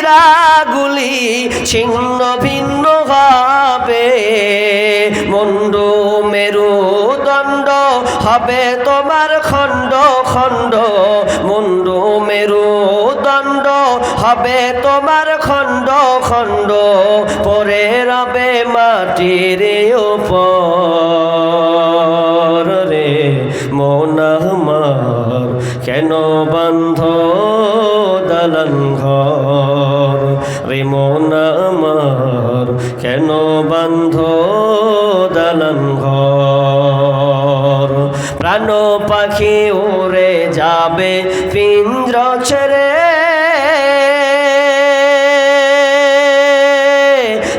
শিরাগুলি ছিন্ন ভিন্ন হবে। মুন্ডু মেরু দণ্ড হবে তোমার খণ্ড খণ্ড। মুন্ডু মেরু দণ্ড হবে তোমার খণ্ড খণ্ড। পরে রবে মাটির উপর কেন বন্ধ দালান ঘর? প্রাণ পাখি উড়ে যাবে পিঞ্জ ছেড়ে।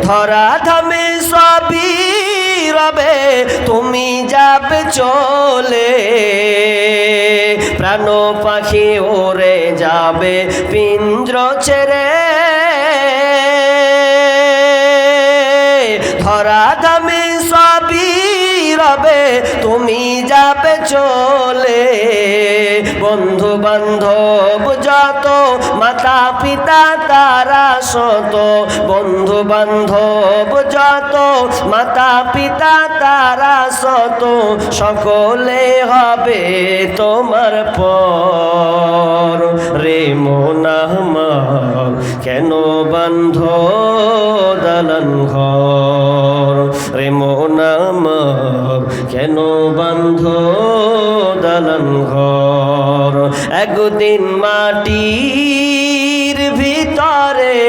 ধরা ধামে সবই রবে, তুমি যাবে চলে। প্রাণ পাখি ওরে যাবে পিঞ্জ ছেড়ে। রবে তুমি যাবে চলে। বন্ধু বান্ধব যত মাতা পিতা তারা শত। বন্ধু বান্ধব যত মাতা পিতা তারা শত। সকলে হবে তোমার পর। রে মোনাহমার কেন বন্ধ দালান ঘর? রে মোনামার কেন বন্ধ দালান ঘর? একদিন মাটির ভিতরে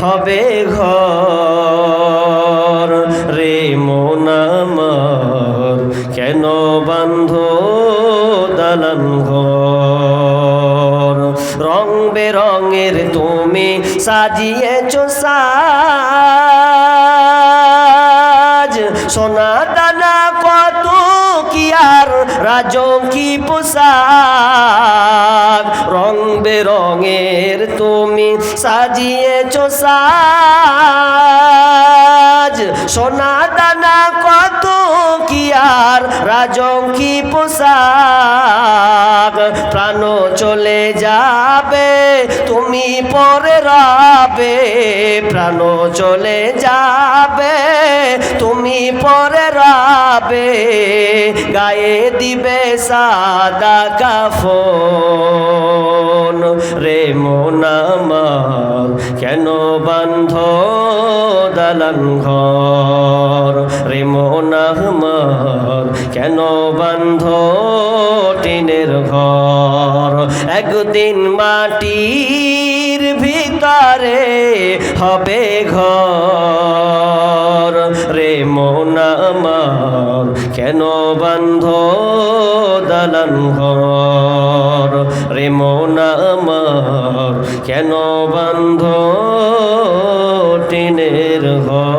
হবে ঘর। রে মোনামার কেন বন্ধ দালান ঘর? রং বেরঙের তুমি সাজিয়েছ সাজ সোনা দানা কত কি আর রাজকি পোশাক? রং বেরঙের তুমি সাজিয়েছ সাজ। সোনা দানা কত কি আর? রাজঙ্কি পোশাক? প্রাণ চলে যাবে, তুমি পরে রাবে। প্রাণ চলে যাবে তুমি পরে রাবে, গায়ে দিবে সাদা কাফন। রে মোনামার কেন বন্ধ দালান ঘর? রে মোনাহমার কেন বন্ধ টিনের ঘর? একদিন মাটির ভিতরে হবে ঘর। কেন বন্ধ দালান ঘর? রে মোনামার কেন বন্ধ টিনের ঘর?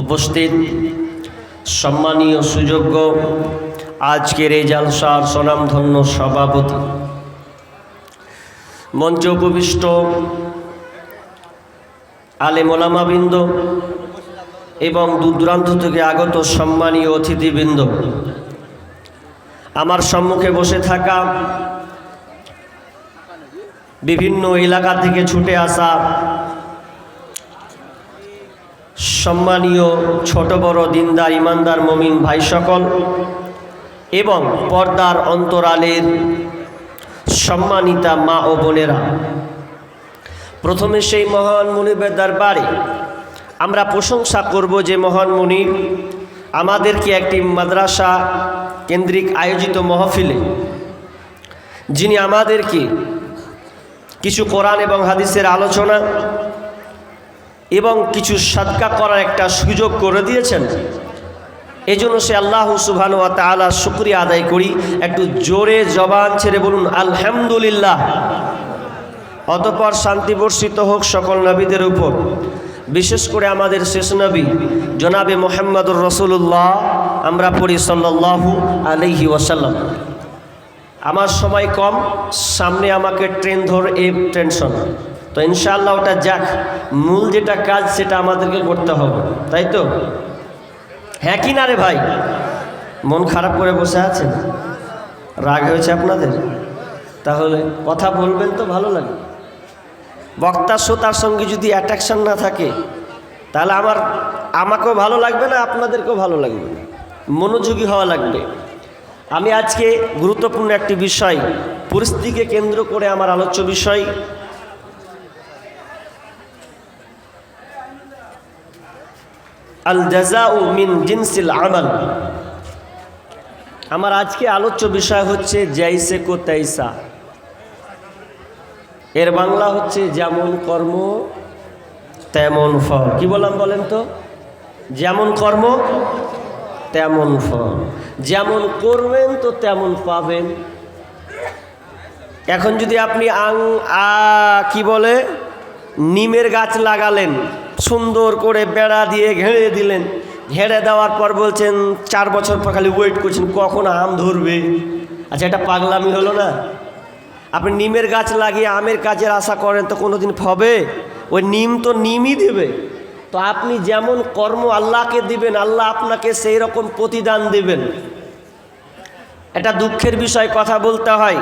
উপস্থিত সম্মানীয় সুযোগ্য আজকের এই জালসার স্বনামধন্য সভাপতি। মঞ্চে উপবিষ্ট আলে মোলামাবৃন্দ এবং দূর দূরান্ত থেকে আগত সম্মানীয় অতিথিবৃন্দ, আমার সম্মুখে বসে থাকা বিভিন্ন এলাকা থেকে ছুটে আসা সম্মানীয় ছোট বড় দিনদার, ইমানদার, মমিন ভাই সকল এবং পর্দার অন্তরালের সম্মানিতা মা ও বোনেরা, প্রথমে সেই মহান মুনিবের দরবারে আমরা প্রশংসা করব যে মহান মুনি, আমাদেরকে একটি মাদ্রাসা কেন্দ্রিক আয়োজিত মহফিলে, যিনি আমাদেরকে কিছু কোরআন এবং হাদিসের আলোচনা এবং কিছু সাদকা করার একটা সুযোগ করে দিয়েছেন। এজন্য সে আল্লাহ সুবহানু ওয়া তাআলা শুকরিয়া আদায় করি। একটু জোরে জবান ছেড়ে বলুন, আলহামদুলিল্লাহ। অতপর শান্তি বর্ষিত হোক সকল নবীদের উপর। বিশেষ করে আমাদের শেষ নবী, জনাবে মোহাম্মদুর রসুল্লাহ আমরা পড়ি সাল্লাল্লাহু আলাইহি ওয়াসাল্লাম। আমার সময় কম, সামনে আমাকে ট্রেন ধর, এই টেনশন তো ইনশাআল্লাহ ওটা যাক, মূল যেটা কাজ সেটা আমাদেরকে করতে হবে, তাই তো? হ্যাঁ কি না রে ভাই? মন খারাপ করে বসে আছেন? রাগ হয়েছে আপনাদের? তাহলে কথা বলবেন তো ভালো লাগে। বক্তা, শ্রোতার সঙ্গে যদি অ্যাট্রাকশন না থাকে, তাহলে আমার, আমাকেও ভালো লাগবে না, আপনাদেরকেও ভালো লাগবে না। মনোযোগী হওয়া লাগবে। আমি আজকে গুরুত্বপূর্ণ একটি বিষয়, পরিস্থিতিকে কেন্দ্র করে আমার আলোচ্য বিষয়। আল জাজা জাজাউ মিন জিনসিল আমাল। আমার আজকে আলোচ্য বিষয় হচ্ছে, জাইসে কো তাইসা। এর বাংলা হচ্ছে যেমন কর্ম, তেমন ফল। কি বললাম বলেন তো? যেমন কর্ম, তেমন ফল। যেমন করবেন তো তেমন পাবেন। এখন যদি আপনি আং, আ, কি বলে, নিমের গাছ লাগালেন, সুন্দর করে বেড়া দিয়ে ঘেড়ে দিলেন, ঘেড়ে দেওয়ার পর বলছেন, চার বছর পর খালি ওয়েট করছেন, কখন আম ধরবে? আচ্ছা এটা পাগলামি হলো না? আপনি নিমের গাছ লাগিয়ে আমের কাজের আশা করেন তো কোনো দিন হবে? ওই নিম তো নিমই দেবে। তো আপনি যেমন কর্ম আল্লাহকে দিবেন, আল্লাহ আপনাকে সেই রকম প্রতিদান দেবেন। এটা দুঃখের বিষয়, কথা বলতে হয়।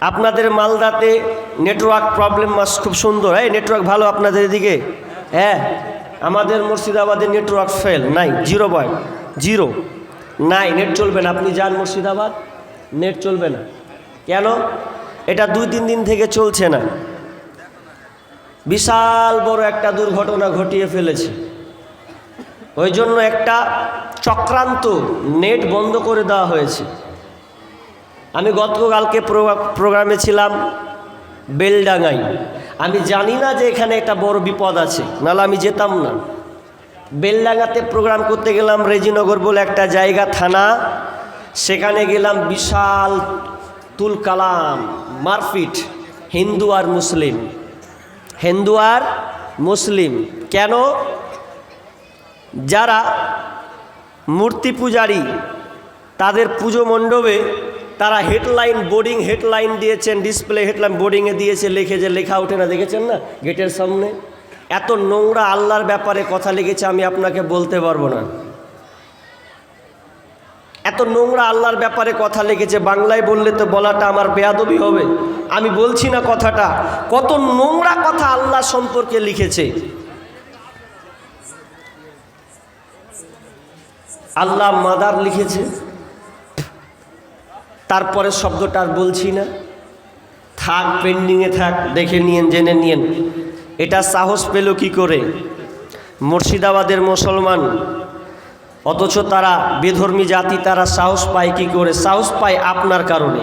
আপনাদের মালদাতে নেটওয়ার্ক প্রবলেম মাস খুব সুন্দর। হ্যাঁ নেটওয়ার্ক ভালো আপনাদের এদিকে? হ্যাঁ আমাদের মুর্শিদাবাদে নেটওয়ার্ক ফেল নাই জিরো পয়েন্ট জিরো নাই নেট চলবে না। আপনি যান মুর্শিদাবাদ নেট চলবে না। কেন? এটা দুই তিন দিন থেকে চলছে না। বিশাল বড় একটা দুর্ঘটনা ঘটিয়ে ফেলেছে। ওই জন্য একটা চক্রান্ত নেট বন্ধ করে দেওয়া হয়েছে। আমি গতকালকে প্রোগ্রা- প্রোগ্রামে ছিলাম বেলডাঙ্গাই আমি জানি না যে এখানে একটা বড় বিপদ আছে, নাহলে আমি যেতাম না। বেলডাঙ্গাতে প্রোগ্রাম করতে গেলাম রেজিনগর বলে একটা জায়গা, থানা। সেখানে গেলাম বিশাল তুল কালাম মারফিট, হিন্দু আর মুসলিম। হিন্দু আর মুসলিম। কেন? যারা মূর্তি পূজারী, তাদের পুজো মণ্ডপে তারা হেডলাইন, বোর্ডিং হেডলাইন দিয়েছেন, ডিসপ্লে হেডলাইন, বোর্ডিংয়ে দিয়েছে, লিখে যে লেখা ওঠে না, দেখেছেন না? গেটের সামনে। এত নোংরা আল্লাহর ব্যাপারে কথা লিখেছে, আমি আপনাকে বলতে পারব না। এত নোংরা আল্লাহর ব্যাপারে কথা লিখেছে বাংলায় বললে তো বলাটা আমার বেয়াদবি হবে। আমি বলছি না কথাটা, কত নোংরা কথা আল্লাহ সম্পর্কে লিখেছে। আল্লাহ মাদার লিখেছে। তারপরে শব্দটা আর বলছি না। থাক পেন্ডিংয়ে থাক, দেখে নিয়েন, জেনে নিয়েন। এটা সাহস পেল কি করে? মুর্শিদাবাদের মুসলমান অথচ তারা বেধর্মী জাতি, তারা সাহস পায় কি করে? সাহস পায় আপনার কারণে।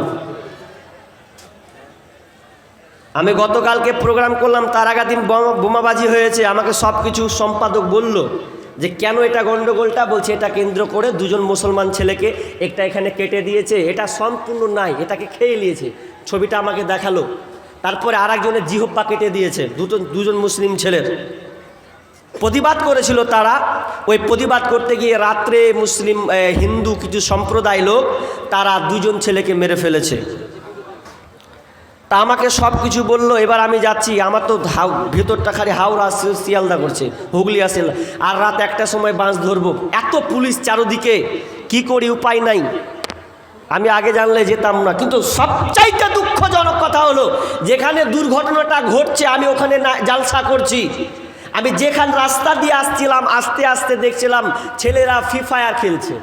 আমি গতকালকে প্রোগ্রাম করলাম, তার আগা দিন বোমা- বোমাবাজি হয়েছে। আমাকে সব কিছু সম্পাদক বলল যে, কেন এটা গণ্ডগোলটা বলছে, এটা কেন্দ্র করে দুজন মুসলমান ছেলেকে একটা এখানে কেটে দিয়েছে। এটা সম্পূর্ণ নাই, এটাকে খেয়ে নিয়েছে। ছবিটা আমাকে দেখাল। তারপরে আর একজনের জিহব্বা কেটে দিয়েছে দুজন দুজন মুসলিম ছেলের। প্রতিবাদ করেছিল তারা। ওই প্রতিবাদ করতে গিয়ে রাত্রে মুসলিম হিন্দু কিছু সম্প্রদায় লোক, তারা দুজন ছেলেকে মেরে ফেলেছে। তা আমাকে সব কিছু বলল, এবার আমি যাচ্ছি, আমার তো হাউ, ভেতরটা খালি হাওড়া শিয়ালদা করছে, হুগলি আসে আর রাত একটা সময় বাঁশ ধরবো। এত পুলিশ চারোদিকে, কি করি উপায় নাই। আমি আগে জানলে যেতাম না, কিন্তু সবচাইতে দুঃখজনক কথা হলো, যেখানে দুর্ঘটনাটা ঘটছে, আমি ওখানে না, জালসা করছি। আমি যেখান রাস্তা দিয়ে আসছিলাম, আস্তে আস্তে দেখছিলাম ছেলেরা ফ্রি ফায়ার খেলছে।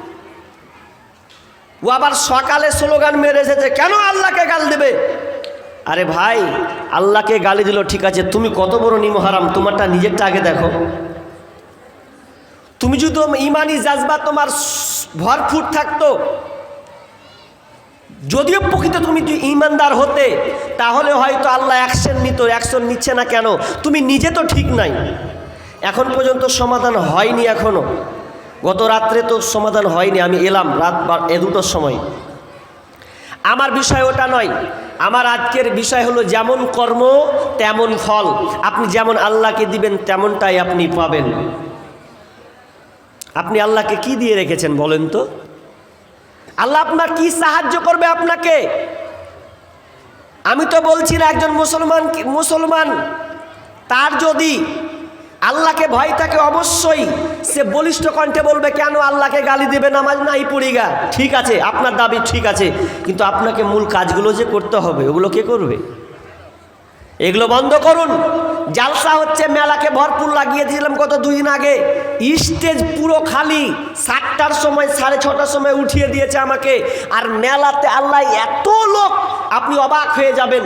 ও আবার সকালে স্লোগান মেরে এসেছে, কেন আল্লাহকে গাল দেবে? আরে ভাই, আল্লাহকে গালি দিল, ঠিক আছে, তুমি কত বড় নিমহারাম তোমারটা নিজেরটা আগে দেখো। তুমি যদি ইমানি জাজবা, তোমার ভরফুট থাকতো যদিও প্রকৃত তুমি ইমানদার হতে, তাহলে হয়তো আল্লাহ অ্যাকশন নিত অ্যাকশন নিচ্ছে না কেন? তুমি নিজে তো ঠিক নাই। এখন পর্যন্ত সমাধান হয়নি এখনও গত রাত্রে তো সমাধান হয়নি, আমি এলাম রাত এ দুটোর সময়। আমার বিষয় ওটা নয়। আমার আজকের বিষয় হলো যেমন কর্ম, তেমন ফল। আপনি যেমন আল্লাহকে দিবেন, তেমনটাই আপনি পাবেন। আপনি আল্লাহকে কি দিয়ে রেখেছেন বলেন তো? আল্লাহ আপনার কি সাহায্য করবে আপনাকে? আমি তো বলছি না একজন মুসলমান মুসলমান, তার যদি আল্লাহকে ভয় থাকে অবশ্যই সে বলিষ্ঠ কণ্ঠে বলবে, কেন আল্লাহকে গালি দেবে? নামাজ নাই পড়ি গা। ঠিক আছে, আপনার দাবি ঠিক আছে, কিন্তু আপনাকে মূল কাজগুলো যে করতে হবে, ওগুলো কে করবে? এগুলো বন্ধ করুন। জালসা হচ্ছে মেলাকে ভরপুর লাগিয়ে দিয়েছিলাম গত দুদিন আগে। স্টেজ পুরো খালি। সাতটার সময়, সাড়ে ছটার সময় উঠিয়ে দিয়েছে আমাকে। আর মেলাতে আল্লাহ এত লোক, আপনি অবাক হয়ে যাবেন।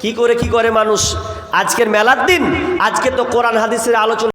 কি করে কি করে মানুষ? আজকের মেলার দিন, আজকে তো কোরআন, হাদিসের আলোচনা